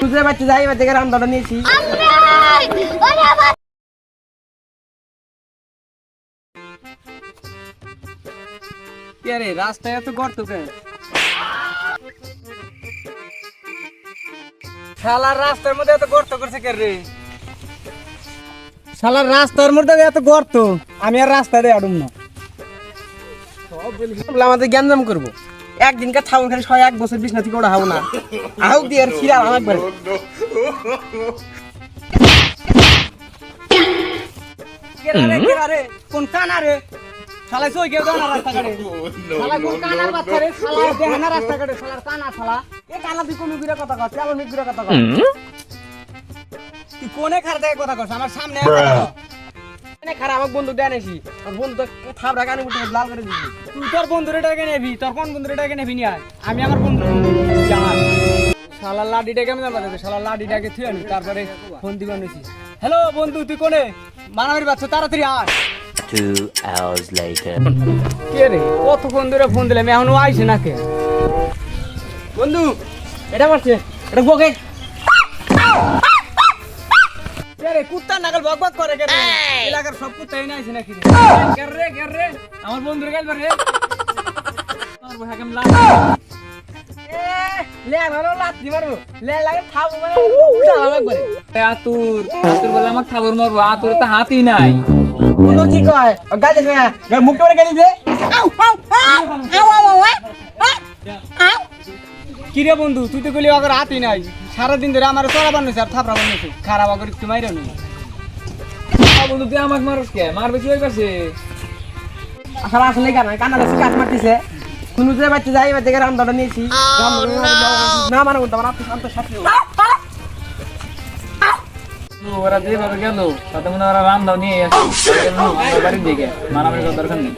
বুঝতে পারছি যাই, এবার থেকে রান্নাটা নিয়েছি। রে, রাস্তায় এত গর্ত কেন? শালার রাস্তার মধ্যে এত গর্ত করছে কে রে? শালার রাস্তার মধ্যে এত গর্ত, আমি আর রাস্তা দিয়ে আডুম না। বলে আমাদের জ্ঞানজাম করব। একদিনকার ছাউন খালি ছয় এক বছর বিছনা থেকে ওরা হাও না। আউ দিয়ে আর ছিড়া আমার একবার কোন কানা রে শালা সই কেউ জানা রাস্তা কাটে শালা কোন কানার বাচ্চা রে? শালা দেখে না রাস্তা কাটে শালার কানা শালা। এ কানা তুই কোন বিরা কথা নি বিরা কথা কর তুই কোনে খার দেখে কথা কর আমার সামনে। এনে খারাপ আমার বন্ধু দেন এসি তোর বন্ধু তো থাবড়া কানে উঠে লাল করে দিবি। তুই তোর বন্ধুরে ডেকে নেবি তোর কোন বন্ধুরে ডেকে নেবি নি আমি আমার বন্ধু। জামার শালা লাডিটাকে আমি জানবা শালা লাডিটাকে থুই আনি তারপরে ফোন দিবা নিছি হ্যালো বন্ধু তুই কোনে? মানামের বাচ্চা তাড়াতাড়ি আয়। Two hours later. কে রে? কতক্ষণ ধরে ফোন দিলাম এখনও আইসে না কে? বন্ধু এটা মারছে এটা বকে কে রে কুত্তা নাগাল বক বক করে কে রে এলাকার সব কুত্তাই না আইসে নাকি রে? কে রে কে রে? আমার বন্ধুরে গেল রে আমার বহাকে আমি লাগ লে আমারও লাত্তি মারবো। লে লাগে খাব মানে উঠালাম একবারে আতুর আতুর বলে আমাকে খাবার মারবো। আতুর তো হাতই নাই। বন্ধু কি কয় গাজে না মুখটা করে গেলি যে কি রে বন্ধু তুই তো গেলি আগর হাতই নাই। সারাদিন ধরে আমার চড়া বানিয়েছে আর থাপড়া বানিয়েছে খারাপ আগর একটু মাইরে নি। বন্ধু তুই আমাকে মারস কে? মারবে কি ওই পাশে আসলে আসলে কেন? কান্না দেখছি কাজ মারতেছে। শুনু যে বাচ্চা যাই এবার থেকে রান্নাটা নিয়েছি। না মানে বলতে আমার আপনি শান্ত সাথে ওরা যেভাবে গেল তাতে মনে হয় ওরা রান্নাও নিয়ে আসে বাড়ির দিকে। মারামারি করার দরকার নেই।